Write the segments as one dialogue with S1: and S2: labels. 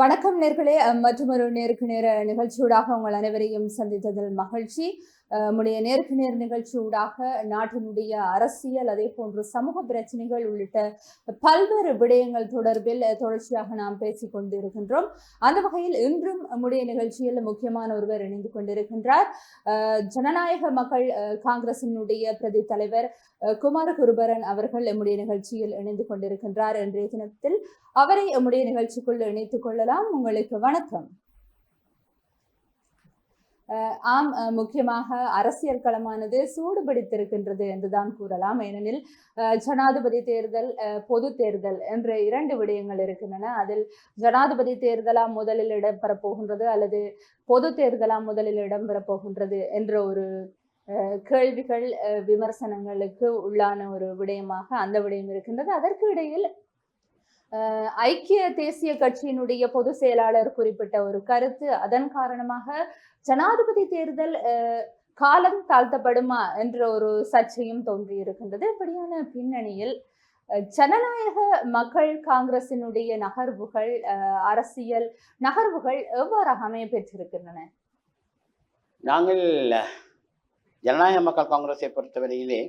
S1: வணக்கம் நேர்களே. மற்றும் ஒரு நேருக்கு நேர நிகழ்ச்சியூடாக உங்கள் அனைவரையும் சந்தித்ததில் மகிழ்ச்சி. நம்முடைய நேருக்கு நேர் நிகழ்ச்சியூடாக நாட்டினுடைய அரசியல் அதே போன்று சமூக பிரச்சனைகள் உள்ளிட்ட பல்வேறு விடயங்கள் தொடர்பில் தொடர்ச்சியாக நாம் பேசிக் கொண்டிருக்கின்றோம். அந்த வகையில் இன்றும் நம்முடைய நிகழ்ச்சியில் முக்கியமான ஒருவர் இணைந்து கொண்டிருக்கின்றார். அஹ், ஜனநாயக மக்கள் அஹ், காங்கிரசினுடைய பிரதி தலைவர் அஹ், குமாரகுருபரன் அவர்கள் நம்முடைய நிகழ்ச்சியில் இணைந்து கொண்டிருக்கின்றார். இன்றைய தினத்தில் அவரை நம்முடைய நிகழ்ச்சிக்குள் இணைத்துக் கொள்ளலாம். உங்களுக்கு வணக்கம். ஆம் முக்கியமாக அரசியல் களமானது சூடுபிடித்திருக்கின்றது என்றுதான் கூறலாம். ஏனெனில் ஜனாதிபதி தேர்தல் பொது தேர்தல் என்ற இரண்டு விடயங்கள் இருக்கின்றன. அதில் ஜனாதிபதி தேர்தலா முதலில் இடம்பெற போகின்றது அல்லது பொது தேர்தலா முதலில் இடம்பெற போகின்றது என்ற ஒரு கேள்விகள் விமர்சனங்களுக்கு உள்ளான ஒரு விடயமாக அந்த விடயம் இருக்கின்றது. அதற்கு இடையில் ஐக்கிய தேசிய கட்சியினுடைய பொதுச் செயலாளர் குறிப்பிட்ட ஒரு கருத்து. அதன் காரணமாக ஜனாதிபதி தேர்தல் காலம் தாழ்த்தப்படுமா என்ற ஒரு சர்ச்சையும் தோன்றி இருக்கின்றது. இப்படியான பின்னணியில் ஜனநாயக மக்கள் காங்கிரசினுடைய நகர்வுகள் அரசியல் நகர்வுகள் எவ்வாறாக அமைய பெற்றிருக்கின்றன
S2: நாங்கள் ஜனநாயக மக்கள் காங்கிரஸை பொறுத்தவரையிலே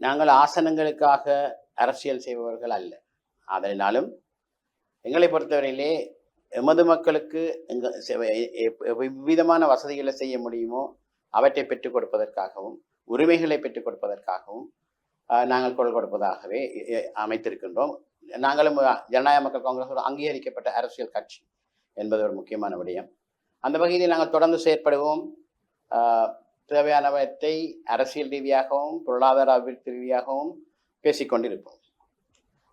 S2: நாங்கள் ஆசனங்களுக்காக அரசியல் செய்பவர்கள் அல்ல. அதனாலும் எங்களை பொறுத்தவரையிலே எமது மக்களுக்கு எவ்விதமான வசதிகளை செய்ய முடியுமோ அவற்றை பெற்றுக் கொடுப்பதற்காகவும் உரிமைகளை பெற்றுக் கொடுப்பதற்காகவும் நாங்கள் குரல் கொடுப்பதாகவே அமைத்திருக்கின்றோம். நாங்களும் ஜனநாயக மக்கள் காங்கிரஸ் ஒரு அங்கீகரிக்கப்பட்ட அரசியல் கட்சி என்பது ஒரு முக்கியமான விடயம். அந்த வகையில் நாங்கள் தொடர்ந்து செயற்படுவோம். தேவையானவற்றை அரசியல் ரீதியாகவும் பொருளாதார அபிவிருத்தி ரீதியாகவும் பேசிக்கொண்டிருப்போம்.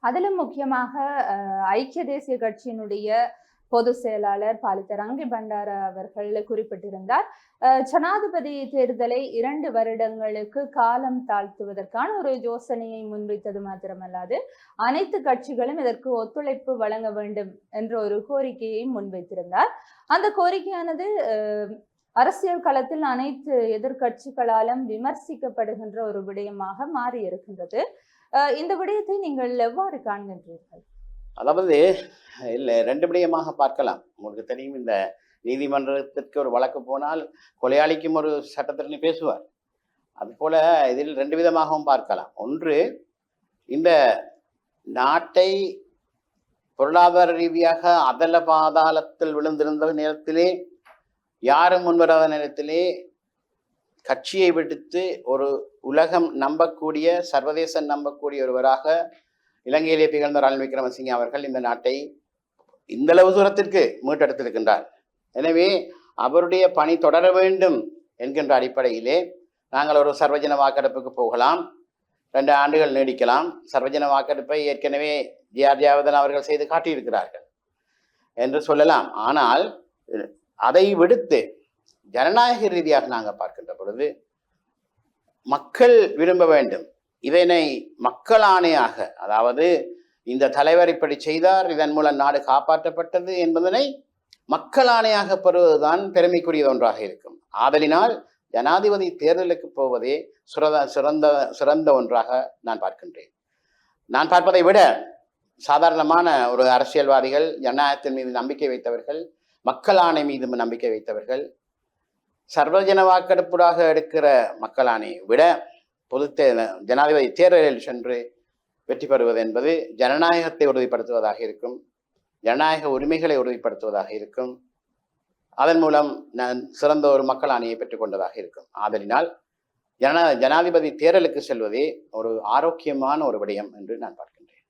S1: அதிலும் முக்கியமாக ஐக்கிய தேசிய கட்சியினுடைய பொதுச் செயலாளர் பாலித்த ரங்கி பண்டார அவர்கள் குறிப்பிட்டிருந்தார். ஜனாதிபதி தேர்தலை இரண்டு வருடங்களுக்கு காலம் தாழ்த்துவதற்கான ஒரு யோசனையை முன்வைத்தது மாத்திரமல்லாது அனைத்து கட்சிகளும் இதற்கு ஒத்துழைப்பு வழங்க வேண்டும் என்ற ஒரு கோரிக்கையை முன்வைத்திருந்தார். அந்த கோரிக்கையானது அரசியல் களத்தில் அனைத்து எதிர்கட்சிகளாலும் விமர்சிக்கப்படுகின்ற ஒரு விடயமாக மாறி இருக்கின்றது இந்த விடயத்தை நீங்கள் எவ்வாறு காண்கின்றீர்கள்?
S2: அதாவது இல்லை ரெண்டு விடயமாக பார்க்கலாம். உங்களுக்கு தெரியும் இந்த நீதிமன்றத்திற்கு ஒரு வழக்கு போனால் கொலையாளிக்கும் ஒரு சட்டத்திறனி பேசுவார். அதுபோல இதில் ரெண்டு விதமாகவும் பார்க்கலாம். ஒன்று இந்த நாட்டை பொருளாதார ரீதியாக அதல பாதாளத்தில் விழுந்திருந்த நேரத்திலே யாரும் முன்வராத நேரத்திலே கட்சியை விடுத்து ஒரு உலகம் நம்பக்கூடிய சர்வதேசம் நம்பக்கூடிய ஒருவராக இலங்கையிலே பிகழ்ந்த ரணில் விக்ரமசிங்க அவர்கள் இந்த நாட்டை இந்த அளவு தூரத்திற்கு மீட்டெடுத்திருக்கின்றார். எனவே அவருடைய பணி தொடர வேண்டும் என்கின்ற அடிப்படையிலே நாங்கள் ஒரு சர்வஜன வாக்கெடுப்புக்கு போகலாம். ரெண்டு ஆண்டுகள் நீடிக்கலாம். சர்வஜன வாக்கெடுப்பை ஏற்கனவே ஜிஆர் ஜாவதன் அவர்கள் செய்து காட்டியிருக்கிறார்கள் என்று சொல்லலாம். ஆனால் அதை விடுத்து ஜனநாயக ரீதியாக நாங்கள் பார்க்கின்ற பொழுது மக்கள் விரும்ப வேண்டும். இதனை மக்கள் ஆணையாக அதாவது இந்த தலைவர் இப்படி செய்தார் இதன் மூலம் நாடு காப்பாற்றப்பட்டது என்பதனை மக்கள் ஆணையாக பெறுவதுதான் பெருமைக்குரியது ஒன்றாக இருக்கும். ஆதலினால் ஜனாதிபதி தேர்தலுக்கு போவதே சுரத சிறந்த சிறந்த ஒன்றாக நான் பார்க்கின்றேன். நான் பார்ப்பதை விட சாதாரணமான ஒரு அரசியல்வாதிகள் ஜனநாயகத்தின் மீது நம்பிக்கை வைத்தவர்கள் மக்கள் ஆணை மீது நம்பிக்கை வைத்தவர்கள் சர்வஜன வாக்கெடுப்புடாக எடுக்கிற மக்களானை விட பொது ஜனாதிபதி தேர்தலில் சென்று வெற்றி பெறுவது என்பது ஜனநாயகத்தை உறுதிப்படுத்துவதாக இருக்கும். ஜனநாயக உரிமைகளை உறுதிப்படுத்துவதாக இருக்கும். அதன் மூலம் நான் சிறந்த ஒரு மக்கள் அணியை பெற்றுக்கொண்டதாக இருக்கும். ஆதலினால் ஜன ஜனாதிபதி தேர்தலுக்கு செல்வதே ஒரு ஆரோக்கியமான ஒரு விடயம் என்று நான் பார்க்கின்றேன்.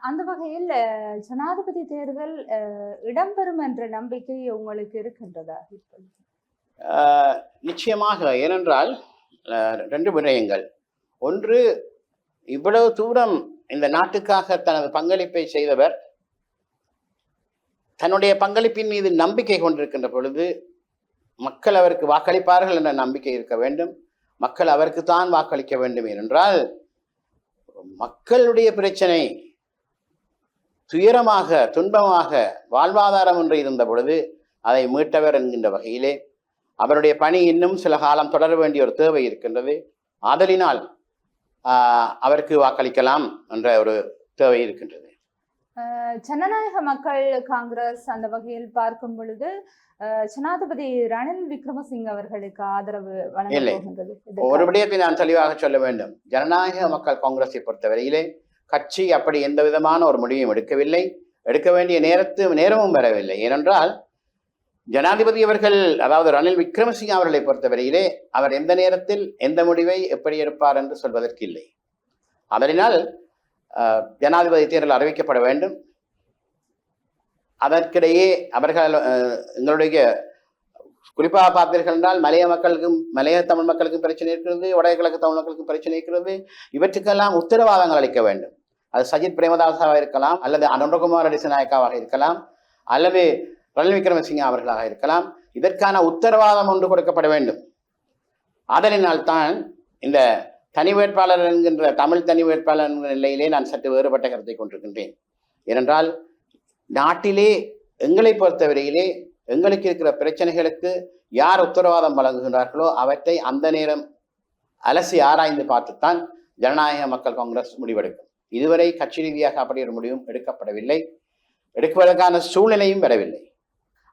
S1: அந்த வகையில் ஜனாதிபதி தேர்தல் அஹ், இடம்பெறும் என்ற நம்பிக்கை உங்களுக்கு இருக்கின்றதா?
S2: நிச்சயமாக ஏனென்றால் ரெண்டு விடயங்கள். ஒன்று இவ்வளவு தூரம் இந்த நாட்டுக்காக தனது பங்களிப்பை செய்தவர் தன்னுடைய பங்களிப்பின் மீது நம்பிக்கை கொண்டிருக்கின்ற பொழுது மக்கள் அவருக்கு வாக்களிப்பார்கள் என்ற நம்பிக்கை இருக்க வேண்டும். மக்கள் அவருக்கு தான் வாக்களிக்க வேண்டும். ஏனென்றால் மக்களுடைய பிரச்சனை துயரமாக துன்பமாக வாழ்வாதாரம் ஒன்று இருந்த பொழுது அதை மீட்டவர் என்கின்ற வகையிலே அவருடைய பணி இன்னும் சில காலம் தொடர வேண்டிய ஒரு தேவை இருக்கின்றது. ஆதலினால் ஆஹ், அவருக்கு வாக்களிக்கலாம் என்ற ஒரு தேவை இருக்கின்றது.
S1: ஜனநாயக மக்கள் காங்கிரஸ் அந்த வகையில் பார்க்கும் பொழுது ஜனாதிபதி ரணில் விக்ரமசிங்க அவர்களுக்கு ஆதரவு
S2: இல்லை. ஒரு. விடயத்தை நான் தெளிவாக சொல்ல வேண்டும். ஜனநாயக மக்கள் காங்கிரஸை பொறுத்தவரையிலே கட்சி அப்படி எந்த விதமான ஒரு முடிவையும் எடுக்கவில்லை. எடுக்க வேண்டிய நேரத்து நேரமும் வரவில்லை. ஏனென்றால் ஜனாதிபதி அவர்கள் அதாவது ரணில் விக்ரமசிங்க அவர்களை பொறுத்தவரையிலே அவர் எந்த நேரத்தில் எந்த முடிவை எப்படி எடுப்பார் என்று சொல்வதற்கு இல்லை. அதனால் ஜனாதிபதி தேர்தல் அறிவிக்கப்பட வேண்டும். அதற்கிடையே அவர்கள் எங்களுடைய குறிப்பாக பார்த்தீர்கள் என்றால் மலைய மக்களுக்கும் மலைய தமிழ் மக்களுக்கும் பிரச்சனை இருக்கிறது வடகிழக்கு தமிழ் மக்களுக்கும் பிரச்சனை இருக்கிறது. இவற்றுக்கெல்லாம் உத்தரவாதங்கள் அளிக்க வேண்டும். அது சஜித் பிரேமதாசாவாக இருக்கலாம் அல்லது அனுரகுமார் அடிசநாயக்காவாக இருக்கலாம் அல்லது ரணில் விக்ரமசிங்க அவர்களாக இருக்கலாம். இதற்கான உத்தரவாதம் ஒன்று கொடுக்கப்பட வேண்டும். அதனால் தான் இந்த தனி வேட்பாளர் என்கின்ற தமிழ் தனி வேட்பாளர் என்கிற நிலையிலே நான் சற்று வேறுபட்ட கருத்தை கொண்டிருக்கின்றேன். ஏனென்றால் நாட்டிலே எங்களை பொறுத்தவரையிலே எங்களுக்கு இருக்கிற பிரச்சனைகளுக்கு யார் உத்தரவாதம் வழங்குகின்றார்களோ அவற்றை அந்த நேரம் அலசி ஆராய்ந்து பார்த்துத்தான் ஜனநாயக மக்கள் காங்கிரஸ் முடிவெடுக்கும். இதுவரை கட்சி ரீதியாக அப்படி ஒரு முடிவும் எடுக்கப்படவில்லை. எடுப்பதற்கான சூழ்நிலையும் வரவில்லை.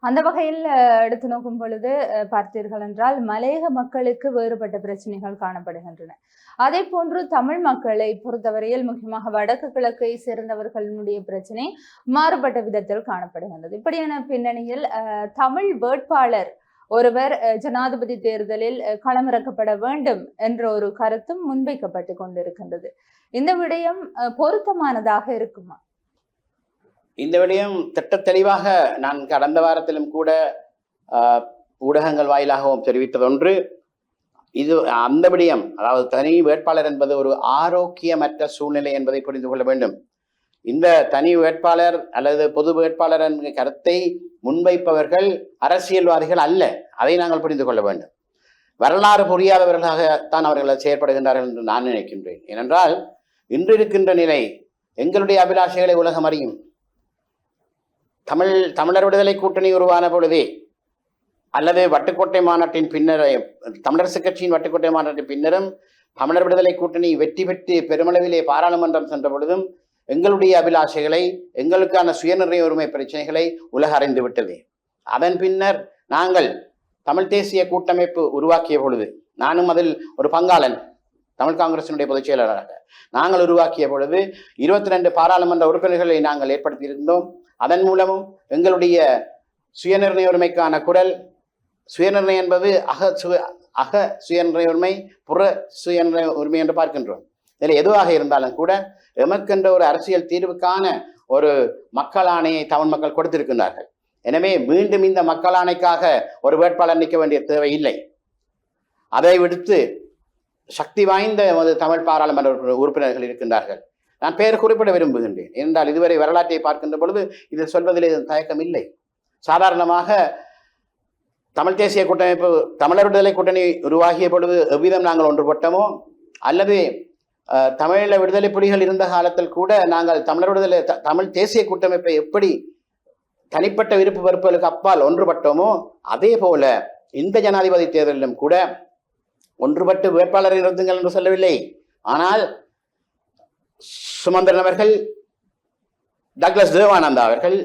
S1: அந்த வகையில் எடுத்து நோக்கும் பொழுது அஹ், பார்த்தீர்கள் என்றால் மலையக மக்களுக்கு வேறுபட்ட பிரச்சனைகள் காணப்படுகின்றன. அதே போன்று தமிழ் மக்களை பொறுத்தவரையில் முக்கியமாக வடக்கு கிழக்கை சேர்ந்தவர்களுடைய பிரச்சனை மாறுபட்ட விதத்தில் காணப்படுகின்றது. இப்படியான பின்னணியில் அஹ், தமிழ் வேட்பாளர் ஒருவர் அஹ், ஜனாதிபதி தேர்தலில் களமிறக்கப்பட வேண்டும் என்ற ஒரு கருத்தும் முன்வைக்கப்பட்டு கொண்டிருக்கின்றது. இந்த விடயம் அஹ், பொருத்தமானதாக இருக்குமா?
S2: இந்த விடயம் திட்ட தெளிவாக நான் கடந்த வாரத்திலும் கூட ஊடகங்கள் வாயிலாகவும் தெரிவித்ததொன்று. இது அந்த விடயம் அதாவது தனி வேட்பாளர் என்பது ஒரு ஆரோக்கியமற்ற சூழ்நிலை என்பதை புரிந்து கொள்ள வேண்டும். இந்த தனி வேட்பாளர் அல்லது பொது வேட்பாளர் என்கிற கருத்தை முன்வைப்பவர்கள் அரசியல்வாதிகள் அல்ல. அதை நாங்கள் புரிந்து கொள்ள வேண்டும். வரலாறு புரியாதவர்களாகத்தான் அவர்கள் செயற்படுகின்றார்கள் என்று நான் நினைக்கின்றேன். ஏனென்றால் இன்று இருக்கின்ற நிலை எங்களுடைய அபிலாஷைகளை உலகம் அறியும். தமிழ் தமிழர் விடுதலை கூட்டணி உருவான பொழுதே அல்லது வட்டுக்கோட்டை மாநாட்டின் பின்னர் தமிழரசு கட்சியின் வட்டுக்கோட்டை மாநாட்டின் பின்னரும் தமிழர் விடுதலை கூட்டணி வெற்றி பெற்று பெருமளவிலே பாராளுமன்றம் சென்ற பொழுதும் எங்களுடைய அபிலாஷைகளை எங்களுக்கான சுயநிர்ணய உரிமை பிரச்சனைகளை உலக அறிந்து விட்டது. அதன் பின்னர் நாங்கள் தமிழ் தேசிய கூட்டமைப்பு உருவாக்கிய பொழுது நானும் அதில் ஒரு பங்காளன் தமிழ் காங்கிரசினுடைய பொதுச் செயலாளராக நாங்கள் உருவாக்கிய பொழுது இருபத்தி ரெண்டு பாராளுமன்ற உறுப்பினர்களை நாங்கள் ஏற்படுத்தியிருந்தோம். அதன் மூலமும் எங்களுடைய சுயநிர்ணய உரிமைக்கான குரல் சுயநிர்ணயம் என்பது அக சு அக சுயநிர்ணய உரிமை புற சுயநிர்ணய உரிமை என்று பார்க்கின்றோம். இதில் எதுவாக இருந்தாலும் கூட எமக்கென்ற ஒரு அரசியல் தீர்வுக்கான ஒரு மக்கள் ஆணையை தமிழ் மக்கள் கொடுத்திருக்கின்றார்கள். எனவே மீண்டும் இந்த மக்களாணைக்காக ஒரு வேட்பாளர் நிற்க வேண்டிய தேவை இல்லை. அதை விடுத்து சக்தி வாய்ந்த எமது தமிழ் பாராளுமன்ற உறுப்பினர்கள் இருக்கின்றார்கள். நான் பெயர் குறிப்பிட விரும்புகின்றேன். என்றால் இதுவரை வரலாற்றை பார்க்கின்ற பொழுது இது சொல்வதில் தயக்கம் இல்லை சாதாரணமாக தமிழ் தேசிய கூட்டமைப்பு தமிழர் விடுதலை கூட்டணி உருவாகிய பொழுது எவ்விதம் நாங்கள் ஒன்றுபட்டோமோ அல்லது தமிழில் தமிழீழ விடுதலை புலிகள் இருந்த காலத்தில் கூட நாங்கள் தமிழர் விடுதலை த- தமிழ் தேசிய கூட்டமைப்பை எப்படி தனிப்பட்ட விருப்பு வெறுப்புகளுக்கு அப்பால் ஒன்றுபட்டோமோ அதே போல இந்த ஜனாதிபதி தேர்தலிலும் கூட ஒன்றுபட்டு வேட்பாளரை நிறுத்துங்கள் என்று சொல்லவில்லை. ஆனால் சுமந்திரன் அவர்கள் டக்ளஸ் தேவானந்தா அவர்கள்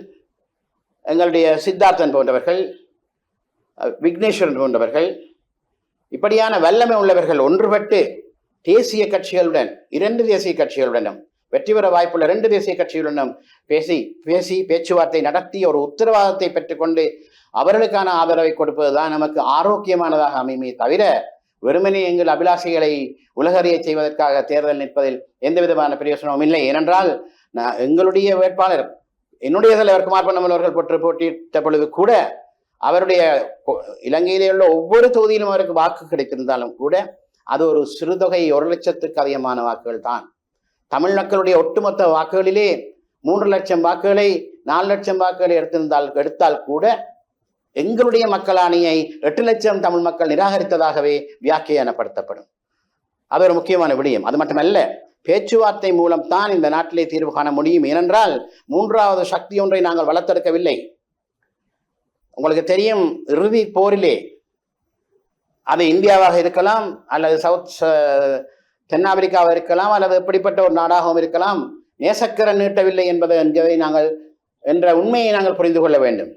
S2: எங்களுடைய சித்தார்த்தன் போன்றவர்கள் விக்னேஸ்வரன் போன்றவர்கள் இப்படியான வல்லமை உள்ளவர்கள் ஒன்றுபட்டு தேசிய கட்சிகளுடன் இரண்டு தேசிய கட்சிகளுடனும் வெற்றி பெற வாய்ப்புள்ள இரண்டு தேசிய கட்சிகளுடனும் பேசி பேசி பேச்சுவார்த்தை நடத்தி ஒரு உத்தரவாதத்தை பெற்றுக்கொண்டு அவர்களுக்கான ஆதரவை கொடுப்பதுதான் நமக்கு ஆரோக்கியமானதாக அமையுமே தவிர வெறுமனே எங்கள் அபிலாஷைகளை உலகறிய செய்வதற்காக தேர்தல் நிற்பதில் எந்த விதமான பிரயோசனமும் இல்லை. ஏனென்றால் நான் எங்களுடைய வேட்பாளர் என்னுடைய தலைவர் குமார் பொன்னம்பலம் அவர்கள் போட்டு போட்டியிட்ட பொழுது கூட அவருடைய இலங்கையிலே உள்ள ஒவ்வொரு தொகுதியிலும் அவருக்கு வாக்கு கிடைத்திருந்தாலும் கூட அது ஒரு சிறுதொகை ஒரு லட்சத்துக்கு அதிகமான வாக்குகள் தான். தமிழ் மக்களுடைய ஒட்டுமொத்த வாக்குகளிலே மூன்று லட்சம் வாக்குகளை நாலு லட்சம் வாக்குகளை எடுத்திருந்தால் எடுத்தால் கூட எங்களுடைய மக்களாணியை எட்டு லட்சம் தமிழ் மக்கள் நிராகரித்ததாகவே வியாக்கியானப்படுத்தப்படும். அது ஒரு முக்கியமான விடயம். அது மட்டுமல்ல பேச்சுவார்த்தை மூலம் தான் இந்த நாட்டிலே தீர்வு காண முடியும். ஏனென்றால் மூன்றாவது சக்தி ஒன்றை நாங்கள் வளர்த்தெடுக்கவில்லை. உங்களுக்கு தெரியும் இறுதி போரிலே அது இந்தியாவாக இருக்கலாம் அல்லது சவுத் தென்னாப்பிரிக்காவாக இருக்கலாம் அல்லது எப்படிப்பட்ட ஒரு நாடாகவும் இருக்கலாம். நேசக்கரன் நீட்டவில்லை என்பதை நாங்கள் என்ற உண்மையை நாங்கள் புரிந்து கொள்ள வேண்டும்.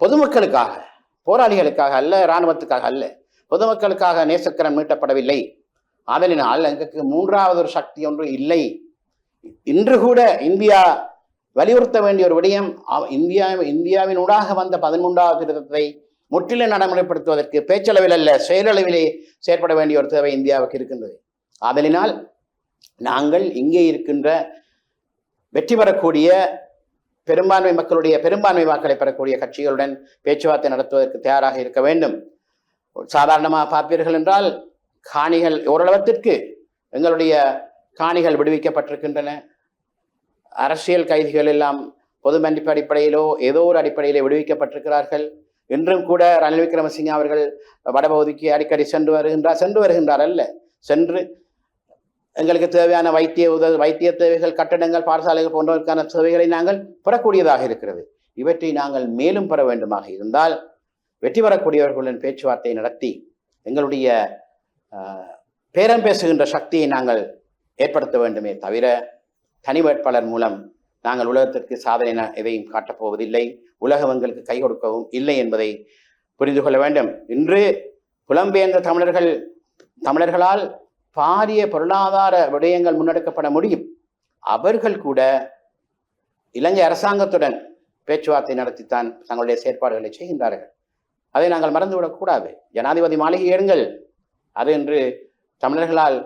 S2: பொதுமக்களுக்காக போராளிகளுக்காக அல்ல இராணுவத்துக்காக அல்ல. பொதுமக்களுக்காக நேசக்கரன் மீட்டப்படவில்லை. ஆதலினால் எங்களுக்கு மூன்றாவது ஒரு சக்தி ஒன்று இல்லை. இன்று கூட இந்தியா வலியுறுத்த வேண்டிய ஒரு விடயம் அவ- இந்தியா இந்தியாவினூடாக வந்த பதிமூன்றாவது திருத்தத்தை முற்றிலும் நடைமுறைப்படுத்துவதற்கு பேச்சளவில் அல்ல செயலளவிலே செயற்பட வேண்டிய ஒரு தேவை இந்தியாவுக்கு இருக்கின்றது. ஆதலினால் நாங்கள் இங்கே இருக்கின்ற வெற்றி பெறக்கூடிய பெரும்பான்மை மக்களுடைய பெரும்பான்மை வாக்களை பெறக்கூடிய கட்சிகளுடன் பேச்சுவார்த்தை நடத்துவதற்கு தயாராக இருக்க வேண்டும். சாதாரணமாக பார்ப்பீர்கள் என்றால் காணிகள் ஓரளவத்திற்கு எங்களுடைய காணிகள் விடுவிக்கப்பட்டிருக்கின்றன. அரசியல் கைதிகள் எல்லாம் பொது மன்னிப்பு அடிப்படையிலோ ஏதோ ஒரு அடிப்படையிலே விடுவிக்கப்பட்டிருக்கிறார்கள். இன்றும் கூட ரணில் விக்ரமசிங்க அவர்கள் வடபகுதிக்கு அடிக்கடி சென்று வருகின்றார். சென்று வருகின்றார் அல்ல. சென்று எங்களுக்கு தேவையான வைத்திய உதவி வைத்திய தேவைகள் கட்டடங்கள் பாடசாலைகள் போன்றவற்கான சேவைகளை நாங்கள் பெறக்கூடியதாக இருக்கிறது. இவற்றை நாங்கள் மேலும் பெற வேண்டுமாக இருந்தால் வெற்றி பெறக்கூடியவர்களுடன் பேச்சுவார்த்தை நடத்தி எங்களுடைய பேரம் பேசுகின்ற சக்தியை நாங்கள் ஏற்படுத்த வேண்டுமே தவிர தனி வேட்பாளர் மூலம் நாங்கள் உலகத்திற்கு சாதனை எதையும் காட்டப்போவதில்லை உலகம் எங்களுக்கு கை கொடுக்கவும் இல்லை என்பதை புரிந்து கொள்ள வேண்டும். இன்று புலம்பெயர்ந்த தமிழர்கள் தமிழர்களால் பாரிய பொருளாதார விடயங்கள் முன்னெடுக்கப்பட முடியும். அவர்கள் கூட இலங்கை அரசாங்கத்துடன் பேச்சுவார்த்தை நடத்தித்தான் தங்களுடைய செயற்பாடுகளை செய்கின்றார்கள். அதை நாங்கள் மறந்துவிடக்கூடாது ஜனாதிபதி மாளிகை ஏறுங்கள். அது என்று தமிழர்களால்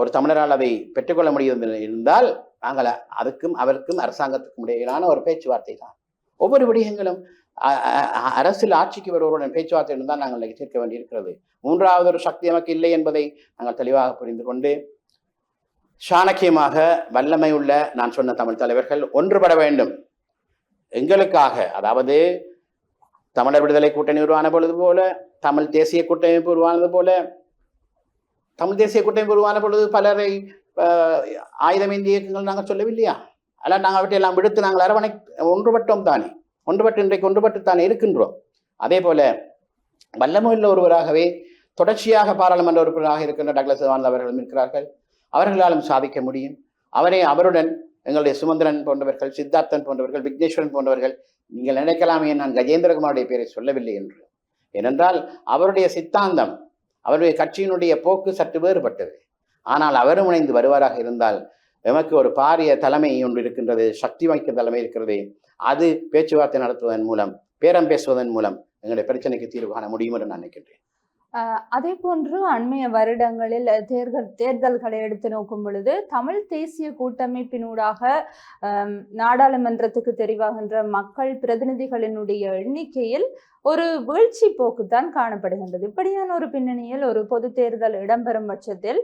S2: ஒரு தமிழரால் அதை பெற்றுக்கொள்ள முடியும் இருந்தால் நாங்கள் அதுக்கும் அவருக்கும் அரசாங்கத்துக்கும் இடையிலான ஒரு பேச்சுவார்த்தை தான் ஒவ்வொரு விடயங்களும் அரசியல் ஆட்சிக்கு வருவருடன் பேச்சுவார்த்தை தான் நாங்கள் நிகழ்ச்சிக்க வேண்டியிருக்கிறது. மூன்றாவது ஒரு சக்தி நமக்கு இல்லை என்பதை நாங்கள் தெளிவாக புரிந்து கொண்டு சாணக்கியமாக வல்லமை உள்ள நான் சொன்ன தமிழ் தலைவர்கள் ஒன்றுபட வேண்டும். எங்களுக்காக அதாவது தமிழர் விடுதலை கூட்டணி உருவான பொழுது போல தமிழ் தேசிய கூட்டமைப்பு உருவானது போல தமிழ் தேசிய கூட்டமைப்பு உருவான பொழுது பலரை ஆயுதமேந்திய இயக்கங்கள் நாங்கள் சொல்லவில்லையா? அதெல்லாம் நாங்கள் அவற்றையெல்லாம் விடுத்து நாங்கள் அரவணை ஒன்றுபட்டோம் தானே? ஒன்றுபட்டு இன்றைக்கு ஒன்றுபட்டு இருக்கின்றோம். அதே போல வல்லமுள்ள ஒருவராகவே தொடர்ச்சியாக பாராளுமன்ற உறுப்பினராக இருக்கின்ற டக்ளஸ் சிவானந்த் அவர்களும் இருக்கிறார்கள். அவர்களாலும் சாதிக்க முடியும். அவரே அவருடன் எங்களுடைய சுமந்திரன் போன்றவர்கள் சித்தார்த்தன் போன்றவர்கள் விக்னேஸ்வரன் போன்றவர்கள் நீங்கள் நினைக்கலாமே நான் கஜேந்திரகுமாருடைய பேரை சொல்லவில்லை என்று. ஏனென்றால் அவருடைய சித்தாந்தம் அவருடைய கட்சியினுடைய போக்கு சற்று வேறுபட்டது. ஆனால் அவரும் இணைந்து வருவாராக இருந்தால் எமக்கு ஒரு பாரிய தலைமை ஒன்று இருக்கின்றது சக்தி வாய்க்க தலைமை இருக்கிறது. அது பேச்சுவார்த்தை நடத்துவதன் மூலம் பேரம் பேசுவதன் மூலம் எங்களுடைய பிரச்சனைக்கு தீர்வு காண முடியும் என்று நான் நினைக்கின்றேன்.
S1: அதே போன்று அண்மைய வருடங்களில் தேர்தல் தேர்தல்களை எடுத்து நோக்கும் பொழுது தமிழ் தேசிய கூட்டமைப்பினூடாக நாடாளுமன்றத்துக்கு தெரிவாகின்ற மக்கள் பிரதிநிதிகளினுடைய எண்ணிக்கையில் ஒரு வீழ்ச்சி போக்குத்தான் காணப்படுகின்றது. இப்படியான ஒரு பின்னணியில் ஒரு பொது தேர்தல் இடம்பெறும் பட்சத்தில்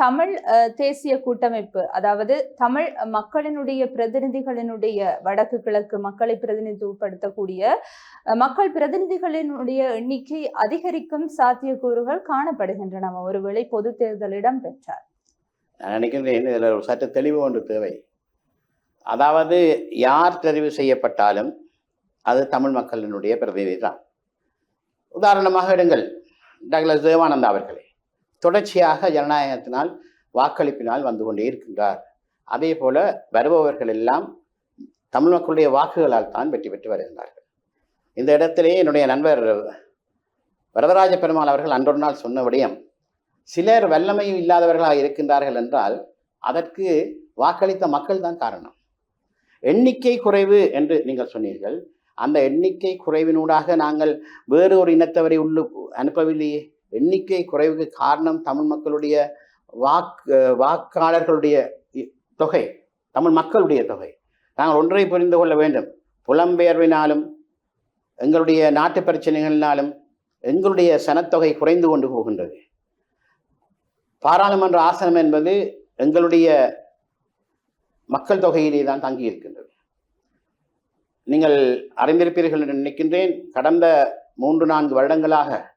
S1: தமிழ் தேசிய கூட்டமைப்பு அதாவது தமிழ் மக்களினுடைய பிரதிநிதிகளினுடைய வடக்கு கிழக்கு மக்களை பிரதிநிதித்துவப்படுத்தக்கூடிய மக்கள் பிரதிநிதிகளினுடைய எண்ணிக்கை அதிகரிக்கும் சாத்தியக்கூறுகள் காணப்படுகின்றன. ஒருவேளை பொது தேர்தல் இடம்பெற்றார்
S2: நான் நினைக்கிறேன் இதில் சற்று தெளிவு ஒன்று தேவை. அதாவது யார் தெரிவு செய்யப்பட்டாலும் அது தமிழ் மக்களினுடைய பிரதிநிதி தான் உதாரணமாக எடுங்கள். டக்ளஸ் தேவானந்தா அவர்களே. தொடர்ச்சியாக ஜனநாயகத்தினால் வாக்களிப்பினால் வந்து கொண்டே இருக்கின்றார். அதே போல வருபவர்கள் எல்லாம் தமிழ் மக்களுடைய வாக்குகளால் தான் வெற்றி பெற்று வருகின்றார்கள். இந்த இடத்திலே என்னுடைய நண்பர் வரதராஜ பெருமாள் அவர்கள் அன்றொரு நாள் சொன்ன விடயம் சிலர் வல்லமை இல்லாதவர்களாக இருக்கின்றார்கள் என்றால் அதற்கு வாக்களித்த மக்கள் தான் காரணம். எண்ணிக்கை குறைவு என்று நீங்கள் சொன்னீர்கள். அந்த எண்ணிக்கை குறைவினூடாக நாங்கள் வேறு ஒரு இனத்தவரை உள்ளு அனுப்பவில்லையே. எண்ணிக்கை குறைவுக்கு காரணம் தமிழ் மக்களுடைய வாக்கு வாக்காளர்களுடைய இ- தொகை தமிழ் மக்களுடைய தொகை. நாங்கள் ஒன்றை புரிந்து கொள்ள வேண்டும். புலம்பெயர்வினாலும் எங்களுடைய நாட்டு பிரச்சனைகளினாலும் எங்களுடைய சனத்தொகை குறைந்து கொண்டு போகின்றது. பாராளுமன்ற ஆசனம் என்பது எங்களுடைய மக்கள் தொகையிலே தான் தங்கி இருக்கின்றது. நீங்கள் அறிந்திருப்பீர்கள் என்று நினைக்கின்றேன். கடந்த மூன்று நான்கு வருடங்களாக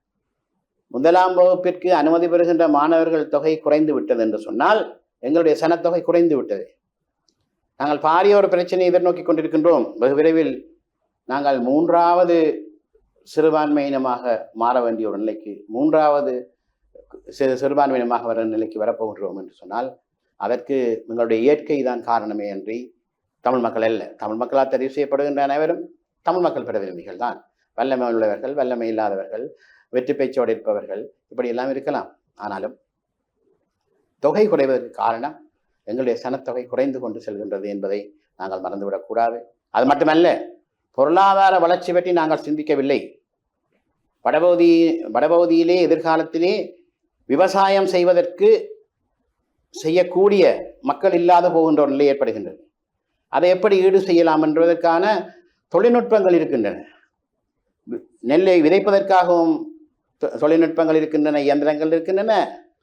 S2: முதலாம் வகுப்பிற்கு அனுமதி பெறுகின்ற மாணவர்கள் தொகை குறைந்து விட்டது என்று சொன்னால் எங்களுடைய சனத்தொகை குறைந்து விட்டது. நாங்கள் பாரிய ஒரு பிரச்சனையை எதிர்நோக்கி கொண்டிருக்கின்றோம். வெகு விரைவில் நாங்கள் மூன்றாவது சிறுபான்மையினமாக மாற வேண்டிய ஒரு நிலைக்கு மூன்றாவது சிறு சிறுபான்மையினமாக வர நிலைக்கு வரப்போகின்றோம் என்று சொன்னால் அதற்கு எங்களுடைய இயற்கை தான் காரணமே அன்றி தமிழ் மக்கள் அல்ல. தமிழ் மக்களால் தெரிவு செய்யப்படுகின்ற அனைவரும் தமிழ் மக்கள் பிரதிநிதிகள் தான். வல்லமை உள்ளவர்கள் வல்லமை இல்லாதவர்கள் வெற்றி பேச்சோடு இருப்பவர்கள் இப்படி எல்லாம் இருக்கலாம். ஆனாலும் தொகை குறைவதற்கு காரணம் எங்களுடைய சனத்தொகை குறைந்து கொண்டு செல்கின்றது என்பதை நாங்கள் மறந்துவிடக்கூடாது அது மட்டுமல்ல பொருளாதார வளர்ச்சி பற்றி நாங்கள் சிந்திக்கவில்லை. வடபகுதி வடபகுதியிலே எதிர்காலத்திலே விவசாயம் செய்வதற்கு செய்யக்கூடிய மக்கள் இல்லாத போகின்ற ஒரு நிலை ஏற்படுகின்றது. அதை எப்படி ஈடு செய்யலாம் என்பதற்கான தொழில்நுட்பங்கள் இருக்கின்றன. நெல்லை விதைப்பதற்காகவும் தொ- தொழில்நுட்பங்கள் இருக்கின்றன இயந்திரங்கள் இருக்கின்றன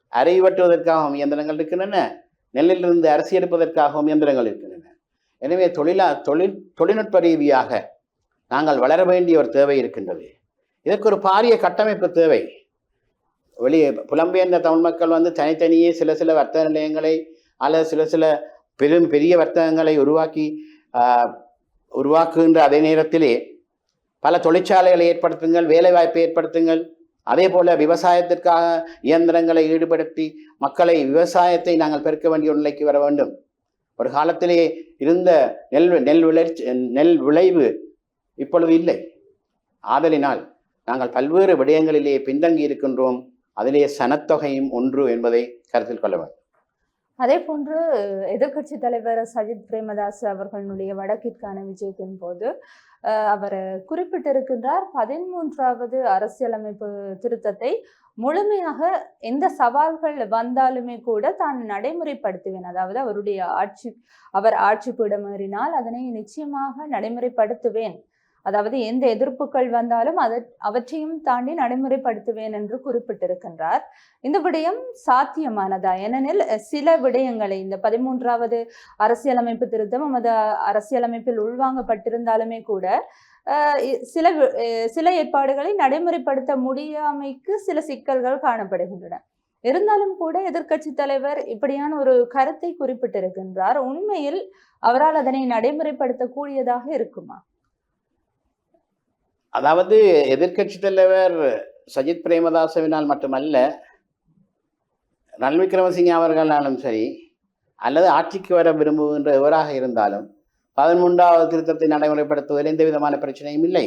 S2: அரை வெட்டுவதற்காகவும் இயந்திரங்கள் இருக்கின்றன நெல்லிலிருந்து அரிசி எடுப்பதற்காகவும் இயந்திரங்கள் இருக்கின்றன. எனவே தொழிலா தொழில் தொழில்நுட்ப ரீதியாக நாங்கள் வளர வேண்டிய ஒரு தேவை இருக்கின்றது. இதற்கு ஒரு பாரிய கட்டமைப்பு தேவை. வெளியே புலம்பெயர்ந்த தமிழ் மக்கள் வந்து தனித்தனியே சில சில வர்த்தக நிலையங்களை அல்லது சில சில பெரும் பெரிய வர்த்தகங்களை உருவாக்கி உருவாக்குகின்ற அதே நேரத்திலே பல தொழிற்சாலைகளை ஏற்படுத்துங்கள் வேலைவாய்ப்பை ஏற்படுத்துங்கள். அதே போல விவசாயத்திற்காக இயந்திரங்களை ஈடுபடுத்தி மக்களை விவசாயத்தை நாங்கள் பெருக்க வேண்டிய ஒரு நிலைக்கு வர வேண்டும். ஒரு காலத்திலே இருந்த நெல் நெல் விளைச்சி நெல் விளைவு இப்பொழுது இல்லை. ஆதலினால் நாங்கள் பல்வேறு விடயங்களிலே பின்தங்கி இருக்கின்றோம். அதிலே சனத்தொகையும் ஒன்று என்பதை கருத்தில் கொள்ள வேண்டும்.
S1: அதே போன்று எதிர்க்கட்சி தலைவர் சஜித் பிரேமதாஸ் அவர்களுடைய வடக்கிற்கான விஜயத்தின் போது அவர் குறிப்பிட்டிருக்கின்றார் பதிமூன்றாவது அரசியலமைப்பு திருத்தத்தை முழுமையாக எந்த சவால்கள் வந்தாலுமே கூட தான் நடைமுறைப்படுத்துவேன். அதாவது அவருடைய ஆட்சி அவர் ஆட்சி பீடமேறினால் அதனை நிச்சயமாக நடைமுறைப்படுத்துவேன். அதாவது எந்த எதிர்ப்புகள் வந்தாலும் அதை அவற்றையும் தாண்டி நடைமுறைப்படுத்துவேன் என்று குறிப்பிட்டிருக்கின்றார். இந்த விடயம் சாத்தியமானதா? ஏனெனில் சில விடயங்களை இந்த பதிமூன்றாவது அரசியலமைப்பு திருத்தம் நமது அரசியலமைப்பில் உள்வாங்கப்பட்டிருந்தாலுமே கூட சில அஹ், சில ஏற்பாடுகளை நடைமுறைப்படுத்த முடியாமைக்கு சில சிக்கல்கள் காணப்படுகின்றன. இருந்தாலும் கூட எதிர்க்கட்சி தலைவர் இப்படியான ஒரு கருத்தை குறிப்பிட்டிருக்கின்றார். உண்மையில் அவரால் அதனை நடைமுறைப்படுத்தக்கூடியதாக இருக்குமா?
S2: அதாவது எதிர்க்கட்சி தலைவர் சஜித் பிரேமதாசவினால் மட்டுமல்ல ரணில் விக்ரமசிங்க அவர்களாலும் சரி அல்லது ஆட்சிக்கு வர விரும்புகின்ற எவராக இருந்தாலும் பதிமூன்றாவது திருத்தத்தை நடைமுறைப்படுத்துவதில் எந்த விதமான பிரச்சனையும் இல்லை.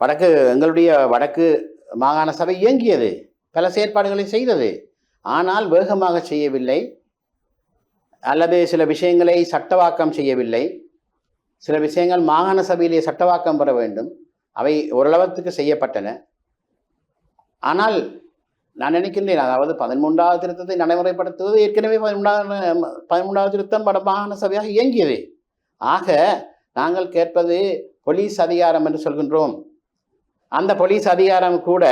S2: வடக்கு எங்களுடைய வடக்கு மாகாண சபை இயங்கியது பல செயற்பாடுகளை செய்தது. ஆனால் வேகமாக செய்யவில்லை. அல்லது சில விஷயங்களை சட்டவாக்கம் செய்யவில்லை. சில விஷயங்கள் மாகாண சபையிலே சட்டவாக்கம் பெற வேண்டும். அவை ஓரளவுக்கு செய்யப்பட்டன. ஆனால் நான் நினைக்கின்றேன் அதாவது பதிமூன்றாவது திருத்தத்தை நடைமுறைப்படுத்துவது ஏற்கனவே பதிமூன்றாவது பதிமூன்றாவது திருத்தம் பட மாகாண சபையாக இயங்கியது. ஆக நாங்கள் கேட்பது போலீஸ் அதிகாரம் என்று சொல்கின்றோம். அந்த போலீஸ் அதிகாரம் கூட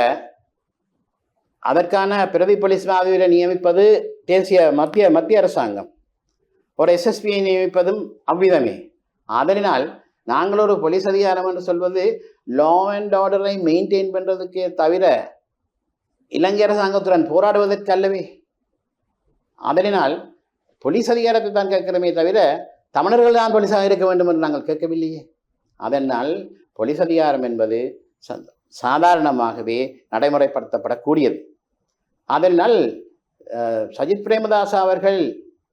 S2: அதற்கான பிரதி போலீஸ் மாதிரியை நியமிப்பது தேசிய மத்திய மத்திய அரசாங்கம். ஒரு எஸ்எஸ்பியை நியமிப்பதும் அவ்விதமே. அதனால் நாங்கள் ஒரு போலீஸ் அதிகாரம் என்று சொல்வது லா அண்ட் ஆர்டரை மெயின்டைன் பண்ணுறதுக்கே தவிர இலங்கை அரசாங்கத்துடன் போராடுவதற்கு அல்லவே அதனால் போலீஸ் அதிகாரத்தை தான் கேட்கிறோமே தவிர தமிழர்கள் தான் போலீஸாக இருக்க வேண்டும் என்று நாங்கள் கேட்கவில்லையே. அதனால் போலீஸ் அதிகாரம் என்பது ச- சாதாரணமாகவே நடைமுறைப்படுத்தப்படக்கூடியது. அதனால் சஜித் பிரேமதாஸ் அவர்கள்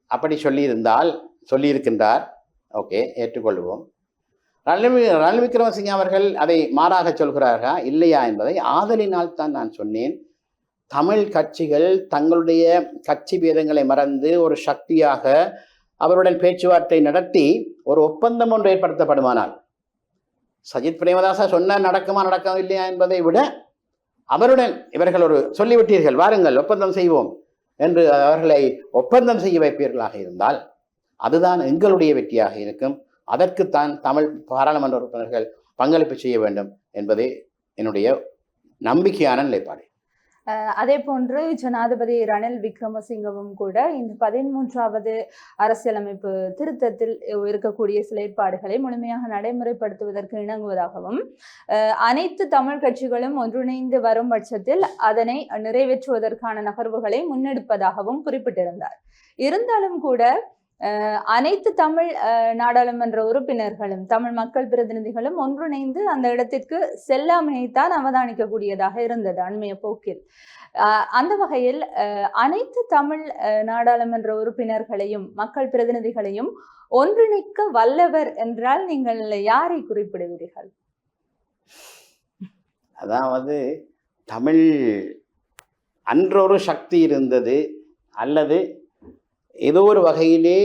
S2: அப்படி சொல்லியிருந்தால் சொல்லியிருக்கின்றார். ஓகே ஏற்றுக்கொள்வோம். ரணில் வி- ரணில் விக்ரமசிங்க அவர்கள் அதை மாறாக சொல்கிறார்களா? இல்லையா என்பதை ஆதலினால் தான் நான் சொன்னேன். தமிழ் கட்சிகள் தங்களுடைய கட்சி பேதங்களை மறந்து ஒரு சக்தியாக அவருடன் பேச்சுவார்த்தை நடத்தி ஒரு ஒப்பந்தம் ஒன்று ஏற்படுத்தப்படுமானால் சஜித் பிரேமதாசா சொன்ன நடக்குமா இல்லையா? என்பதை விட அவருடன் இவர்கள் ஒரு சொல்லிவிட்டீர்கள் வாருங்கள் ஒப்பந்தம் செய்வோம் என்று அவர்களை ஒப்பந்தம் செய்ய வைப்பீர்களாக இருந்தால் அதுதான் எங்களுடைய வெற்றியாக இருக்கும். அதற்குத்தான் தமிழ் பாராளுமன்ற உறுப்பினர்கள் பங்களிப்பு செய்ய வேண்டும் என்பதே என்னுடைய நம்பிக்கையான நிலைப்பாடு.
S1: அதே போன்று ஜனாதிபதி ரணில் விக்ரமசிங்கவும் கூட இந்த பதிமூன்றாவது அரசியலமைப்பு திருத்தத்தில் இருக்கக்கூடிய சில ஏற்பாடுகளை முழுமையாக நடைமுறைப்படுத்துவதற்கு இணங்குவதாகவும் அனைத்து தமிழ் கட்சிகளும் ஒன்றிணைந்து வரும் பட்சத்தில் அதனை நிறைவேற்றுவதற்கான நகர்வுகளை முன்னெடுப்பதாகவும் குறிப்பிட்டிருந்தார். இருந்தாலும் கூட அனைத்து தமிழ் அஹ், நாடாளுமன்ற உறுப்பினர்களும் தமிழ் மக்கள் பிரதிநிதிகளும் ஒன்றிணைந்து அந்த இடத்திற்கு செல்லாமையைத்தான் அவதானிக்கக்கூடியதாக இருந்தது அண்மைய போக்கில். அஹ், அந்த வகையில் அஹ், அனைத்து தமிழ் அஹ், நாடாளுமன்ற உறுப்பினர்களையும் மக்கள் பிரதிநிதிகளையும் ஒன்றிணைக்க வல்லவர் என்றால் நீங்கள் யாரை குறிப்பிடுவீர்கள்?
S2: அதாவது தமிழ் அன்றொரு சக்தி இருந்தது அல்லது ஏதோ ஒரு வகையிலே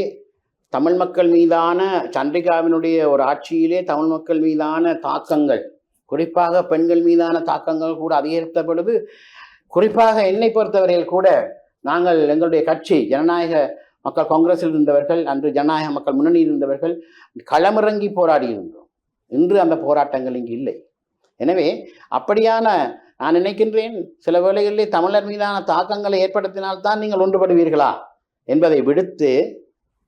S2: தமிழ் மக்கள் மீதான சந்திரிகாவினுடைய ஒரு ஆட்சியிலே தமிழ் மக்கள் மீதான தாக்கங்கள் குறிப்பாக பெண்கள் மீதான தாக்கங்கள் கூட அதிகரித்தப்படுது குறிப்பாக என்னை பொறுத்தவரையில் கூட நாங்கள் எங்களுடைய கட்சி ஜனநாயக மக்கள் காங்கிரஸில் இருந்தவர்கள் அன்று ஜனநாயக மக்கள் முன்னணியில் இருந்தவர்கள் களமிறங்கி போராடி இருந்தோம் இன்று அந்த போராட்டங்கள் இங்கு இல்லை. எனவே அப்படியான நான் நினைக்கின்றேன் சில வேளைகளிலே தமிழர் மீதான தாக்கங்களை ஏற்படுத்தினால்தான் நீங்கள் ஒன்றுபடுவீர்களா? என்பதை விடுத்து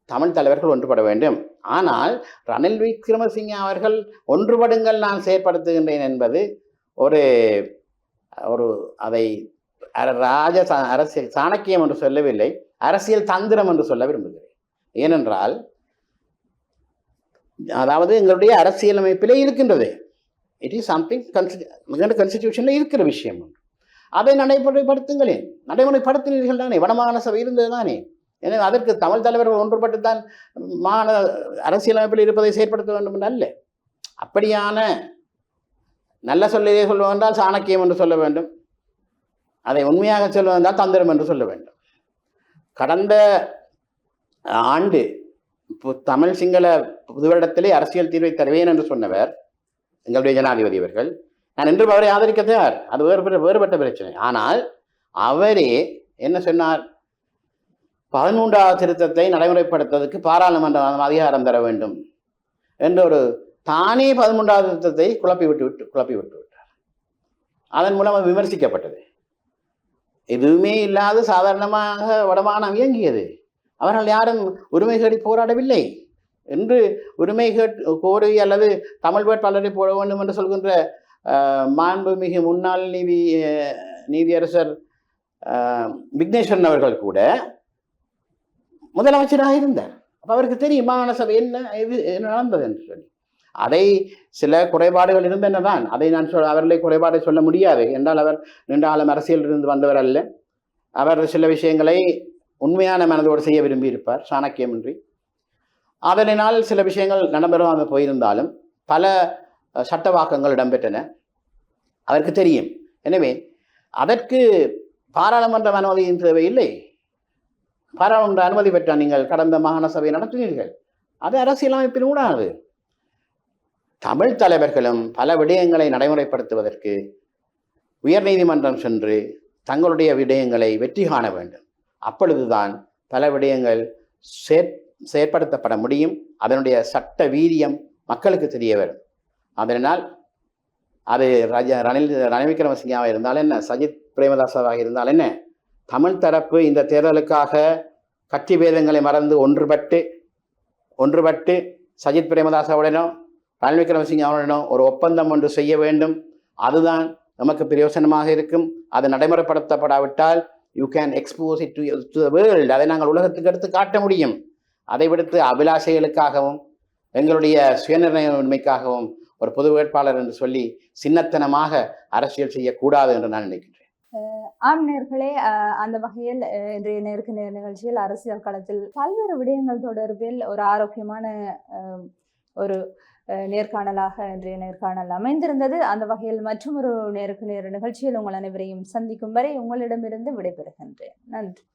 S2: தமிழ் தலைவர்கள் ஒன்றுபட வேண்டும். ஆனால் ரணில் விக்ரமசிங்க அவர்கள் ஒன்றுபடுங்கள் நான் செயற்படுத்துகின்றேன் என்பது ஒரு ஒரு அதை அர- ராஜ சா- அரசியல் சாணக்கியம் என்று சொல்லவில்லை அரசியல் தந்திரம் என்று சொல்ல விரும்புகிறேன். ஏனென்றால் அதாவது எங்களுடைய அரசியலமைப்பிலே இருக்கின்றது. இட் இஸ் சம்திங் கன்ஸ்டி கன்ஸ்டிடியூஷனில் இருக்கிற விஷயம் ஒன்று. அதை நடைமுறைப்படுத்துங்களேன். நடைமுறைப்படுத்தினீர்கள் தானே. வடமாகாண சபை இருந்தது தானே. எனவே அதற்கு தமிழ் தலைவர்கள் ஒன்றுபட்டு தான் மாநில அரசியலமைப்பில் இருப்பதை செயற்படுத்த வேண்டும் என்று அல்ல. அப்படியான நல்ல சொல்லையே சொல்ல வேண்டால் சாணக்கியம் என்று சொல்ல வேண்டும். அதை உண்மையாக சொல்ல வந்தால் தந்திரம் என்று சொல்ல வேண்டும். கடந்த ஆண்டு பு- தமிழ் சிங்கள புதுவரிடத்திலே அரசியல் தீர்வை தருவேன் என்று சொன்னவர் எங்களுடைய ஜனாதிபதி அவர்கள். நான் என்றும் அவரை ஆதரிக்க தயார் அது வேறு வேறுபட்ட பிரச்சனை. ஆனால் அவரே என்ன சொன்னார்? பதிமூன்றாவது திருத்தத்தை நடைமுறைப்படுத்துவதற்கு பாராளுமன்றம் அதிகாரம் தர வேண்டும் என்ற ஒரு தானே பதிமூன்றாவது திருத்தத்தை குழப்பி விட்டு விட்டு குழப்பி விட்டு விட்டார். அதன் மூலம் விமர்சிக்கப்பட்டது. எதுவுமே இல்லாது சாதாரணமாக வடமானம் இயங்கியது. அவர்கள் யாரும் உரிமை கேடி போராடவில்லை என்று உரிமை கேட் கோரி அல்லது தமிழ் வேட்பாளரை போட வேண்டும் என்று சொல்கின்ற மாண்புமிகு முன்னாள் நீதி நீதியரசர் விக்னேஸ்வரன் அவர்கள் கூட முதலமைச்சராக இருந்தார். அப்போ அவருக்கு தெரியும் மாகாண சபை என்ன இது என்ன நடந்தது என்று சொல்லி. அதை சில குறைபாடுகள் இருந்தனதான். அதை நான் சொல் அவர்களை குறைபாடை சொல்ல முடியாது. என்றால் அவர் நீண்ட காலம் அரசியலில் இருந்து வந்தவர் அல்ல. அவர் சில விஷயங்களை உண்மையான மனதோடு செய்ய விரும்பியிருப்பார். சாணக்கியமின்றி. அதனால் சில விஷயங்கள் நடைபெறாமல் போயிருந்தாலும் பல சட்டவாக்கங்கள் இடம்பெற்றன. அவருக்கு தெரியும். எனவே அதற்கு பாராளுமன்ற அனுமதியின் தேவையில்லை. பாராளுமன்ற அனுமதி பெற்றால் நீங்கள் கடந்த மாகாண சபையை நடத்தினீர்கள். அது அரசியலமைப்பின் ஊடானது. தமிழ் தலைவர்களும் பல விடயங்களை நடைமுறைப்படுத்துவதற்கு உயர்நீதிமன்றம் சென்று தங்களுடைய விடயங்களை வெற்றி காண வேண்டும். அப்பொழுதுதான் பல விடயங்கள் செயற் செயற்படுத்தப்பட முடியும். அதனுடைய சட்ட வீரியம் மக்களுக்கு தெரிய வரும். அதனால் அது ரஜ ரணில் ரணில் விக்ரமசிங்காவாக இருந்தால் என்ன? சஜித் பிரேமதாசாவாக இருந்தால் என்ன? தமிழ் தரப்பு இந்த தேர்தலுக்காக கட்சி பேதங்களை மறந்து ஒன்றுபட்டு ஒன்றுபட்டு சஜித் பிரேமதாசாவுடனும் ரணில் விக்ரமசிங்காவுடனோ ஒரு ஒப்பந்தம் ஒன்று செய்ய வேண்டும். அதுதான் நமக்கு பிரயோசனமாக இருக்கும். அது நடைமுறைப்படுத்தப்படாவிட்டால் you can expose it to the world அதை நாங்கள் உலகத்துக்கு எடுத்து காட்ட முடியும். அதை விடுத்து அபிலாஷைகளுக்காகவும் எங்களுடைய சுயநிர்ணயமின்மைக்காகவும் ஒரு பொது வேட்பாளர் என்று சொல்லி சின்னத்தனமாக அரசியல் செய்யக்கூடாது என்று நான் நினைக்கின்றேன்.
S1: ஆம் நேர்களே அந்த வகையில் இன்றைய நேருக்கு நேர் நிகழ்ச்சியில் அரசியல் களத்தில் பல்வேறு விடயங்கள் தொடர்பில் ஒரு ஆரோக்கியமான ஒரு நேர்காணலாக இன்றைய நேர்காணல் அமைந்திருந்தது. அந்த வகையில் மற்றும் ஒரு நேருக்கு நேர் நிகழ்ச்சியில் உங்கள் அனைவரையும் சந்திக்கும் வரை உங்களிடமிருந்து விடைபெறுகின்றேன். நன்றி.